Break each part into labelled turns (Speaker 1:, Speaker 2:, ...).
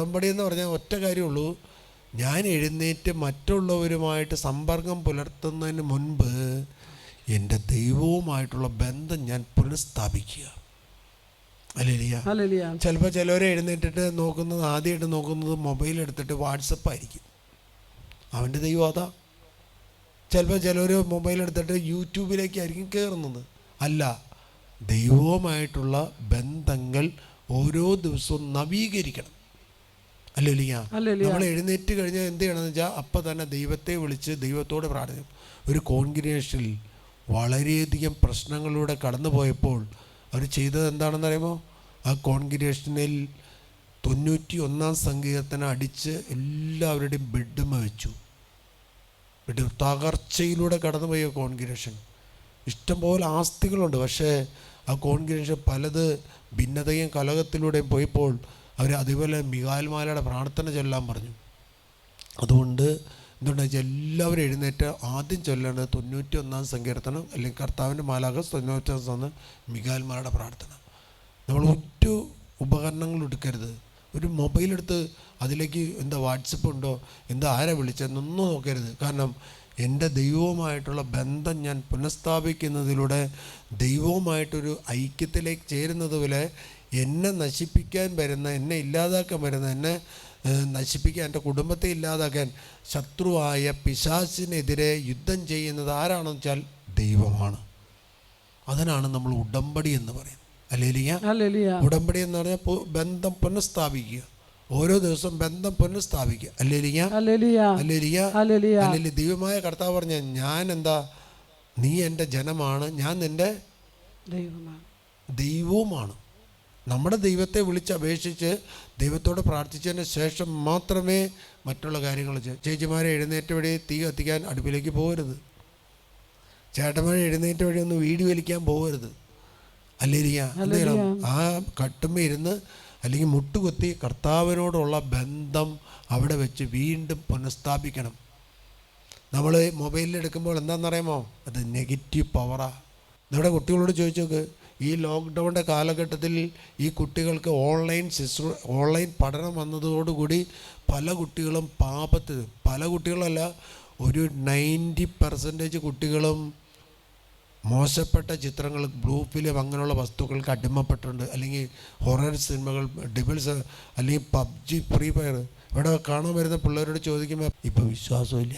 Speaker 1: ഉടമ്പടി എന്ന് പറഞ്ഞാൽ ഒറ്റ കാര്യമുള്ളൂ. ഞാൻ എഴുന്നേറ്റ് മറ്റുള്ളവരുമായിട്ട് സമ്പർക്കം പുലർത്തുന്നതിന് മുൻപ് എന്റെ ദൈവവുമായിട്ടുള്ള ബന്ധം ഞാൻ പുനഃസ്ഥാപിക്കുക. അല്ലേലിയ
Speaker 2: ഹല്ലേലൂയ
Speaker 1: ചിലപ്പോൾ ചിലവരെ എഴുന്നേറ്റിട്ട് നോക്കുന്നത് ആദ്യമായിട്ട് നോക്കുന്നത് മൊബൈൽ എടുത്തിട്ട് വാട്സപ്പ് ആയിരിക്കും. അവന്റെ ദൈവം അതാ. ചിലപ്പോൾ ചിലർ മൊബൈൽ എടുത്തിട്ട് യൂട്യൂബിലേക്കായിരിക്കും കയറുന്നത് അല്ല ദൈവവുമായിട്ടുള്ള ബന്ധങ്ങൾ ഓരോ ദിവസവും നവീകരിക്കണം. നമ്മൾ എഴുന്നേറ്റ് കഴിഞ്ഞാൽ എന്ത് ചെയ്യണമെന്ന് വെച്ചാൽ അപ്പം തന്നെ ദൈവത്തെ വിളിച്ച് ദൈവത്തോട് പ്രാർത്ഥിക്കും. ഒരു കോൺഗ്രിഗേഷനിൽ വളരെയധികം പ്രശ്നങ്ങളിലൂടെ കടന്നു പോയപ്പോൾ അവർ ചെയ്തത് എന്താണെന്ന് അറിയുമോ? ആ കോൺഗ്രിഗേഷനിൽ തൊണ്ണൂറ്റി ഒന്നാം സങ്കീർത്തനം അടിച്ച് എല്ലാവരുടെയും ബെഡ്മ വെച്ചു. ബെഡ് തകർച്ചയിലൂടെ കടന്നുപോയ കോൺഗ്രേഷൻ ഇഷ്ടംപോലെ ആസ്തികളുണ്ട്. പക്ഷേ ആ കോൺഗ്രേഷൻ പലത് ഭിന്നതയും കലഹത്തിലൂടെയും പോയപ്പോൾ അവർ അതേപോലെ മികാൽമാലയുടെ പ്രാർത്ഥന ചൊല്ലാൻ പറഞ്ഞു. അതുകൊണ്ട് എന്തുകൊണ്ടാ വെച്ചാൽ എല്ലാവരും എഴുന്നേറ്റ് ആദ്യം ചൊല്ലേണ്ടത് തൊണ്ണൂറ്റി ഒന്നാം സങ്കീർത്തനം അല്ലെങ്കിൽ കർത്താവിന്റെ മാലാക തൊണ്ണൂറ്റി ഒന്നാം മികാൽമാരുടെ പ്രാർത്ഥന. നമ്മൾ ഒറ്റ ഉപകരണങ്ങൾ എടുക്കരുത്. ഒരു മൊബൈൽ എടുത്ത് അതിലേക്ക് എന്താ വാട്സപ്പ് ഉണ്ടോ എന്താ ആരെ വിളിച്ചതെന്നൊന്നും നോക്കരുത്. കാരണം എന്റെ ദൈവവുമായിട്ടുള്ള ബന്ധം ഞാൻ പുനഃസ്ഥാപിക്കുന്നതിലൂടെ ദൈവവുമായിട്ടൊരു ഐക്യത്തിലേക്ക് ചേരുന്നത് പോലെ എന്നെ നശിപ്പിക്കാൻ വരുന്ന എന്നെ ഇല്ലാതാക്കാൻ വരുന്ന എന്നെ നശിപ്പിക്കാൻ എന്റെ കുടുംബത്തെ ഇല്ലാതാക്കാൻ ശത്രുവായ പിശാസിനെതിരെ യുദ്ധം ചെയ്യുന്നത് ആരാണെന്ന് വെച്ചാൽ ദൈവമാണ്. അതിനാണ് നമ്മൾ ഉടമ്പടി എന്ന് പറയുന്നത്. അല്ലേലിയ ഉടമ്പടി എന്ന് പറഞ്ഞാൽ ബന്ധം പുനഃസ്ഥാപിക്കുക. ഓരോ ദിവസം ബന്ധം പുനഃസ്ഥാപിക്കുക. അല്ലേലിയ അല്ലേലിയ അല്ലെങ്കിൽ ദൈവമായ കർത്താവ് പറഞ്ഞ ഞാൻ എന്താ നീ എന്റെ ജനമാണ് ഞാൻ നിന്റെ
Speaker 2: ദൈവമാണ്.
Speaker 1: ദൈവവുമാണ്. നമ്മുടെ ദൈവത്തെ വിളിച്ച് അപേക്ഷിച്ച് ദൈവത്തോട് പ്രാർത്ഥിച്ചതിന് ശേഷം മാത്രമേ മറ്റുള്ള കാര്യങ്ങൾ ചേച്ചിമാരെ എഴുന്നേറ്റ വഴി തീ കത്തിക്കാൻ അടുപ്പിലേക്ക് പോകരുത്. ചേട്ടന്മാരെ എഴുന്നേറ്റ വഴി ഒന്ന് വീട് വലിക്കാൻ പോകരുത്. അല്ലേരിയ എന്തെങ്കിലും ആ കട്ടുമ്പോൾ ഇരുന്ന് അല്ലെങ്കിൽ മുട്ടുകുത്തി കർത്താവിനോടുള്ള ബന്ധം അവിടെ വെച്ച് വീണ്ടും പുനഃസ്ഥാപിക്കണം. നമ്മൾ മൊബൈലിൽ എടുക്കുമ്പോൾ എന്താണെന്നറിയാമോ? അത് നെഗറ്റീവ് പവറാണ് നമ്മുടെ കുട്ടികളോട് ചോദിച്ചു നോക്ക്? ഈ ലോക്ക്ഡൗണിന്റെ കാലഘട്ടത്തിൽ ഈ കുട്ടികൾക്ക് ഓൺലൈൻ ശുശ്രൂ ഓൺലൈൻ പഠനം വന്നതോടുകൂടി പല കുട്ടികളും പാപത്തിൽ പല കുട്ടികളല്ല ഒരു നയന്റി പെർസെന്റേജ് കുട്ടികളും മോശപ്പെട്ട ചിത്രങ്ങൾ ബ്ലൂ ഫിലിം അങ്ങനെയുള്ള വസ്തുക്കൾക്ക് അടിമപ്പെട്ടിട്ടുണ്ട്. അല്ലെങ്കിൽ ഹൊറർ സിനിമകൾ ഡിബിൾസ് അല്ലെങ്കിൽ പബ്ജി ഫ്രീ ഫയർ. ഇവിടെ കാണാൻ വരുന്ന പിള്ളേരോട് ചോദിക്കുമ്പോൾ ഇപ്പം വിശ്വാസമില്ല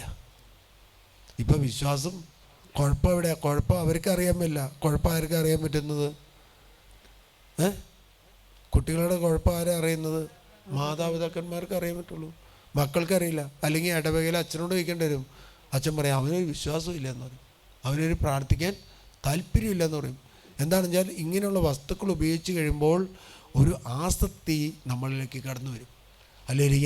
Speaker 1: ഇപ്പം വിശ്വാസം കുഴപ്പം എവിടെയാ കുഴപ്പം അവർക്ക് അറിയാൻ പറ്റില്ല കുഴപ്പം ആർക്കും അറിയാൻ പറ്റുന്നത്? ഏ? കുട്ടികളുടെ കുഴപ്പം ആരാ അറിയുന്നത്? മാതാപിതാക്കന്മാർക്ക് അറിയാൻ പറ്റുള്ളൂ. മക്കൾക്കറിയില്ല. അല്ലെങ്കിൽ ഇടവകയിൽ അച്ഛനോട് ചോദിക്കേണ്ടി വരും. അച്ഛൻ പറയും അവനൊരു വിശ്വാസമില്ല എന്ന് പറയും. അവനൊരു പ്രാർത്ഥിക്കാൻ താല്പര്യമില്ല എന്ന് പറയും. എന്താണെന്ന് വെച്ചാൽ ഇങ്ങനെയുള്ള വസ്തുക്കൾ ഉപയോഗിച്ച് കഴിയുമ്പോൾ ഒരു ആസക്തി നമ്മളിലേക്ക് കടന്നു വരും അല്ലെങ്കിൽ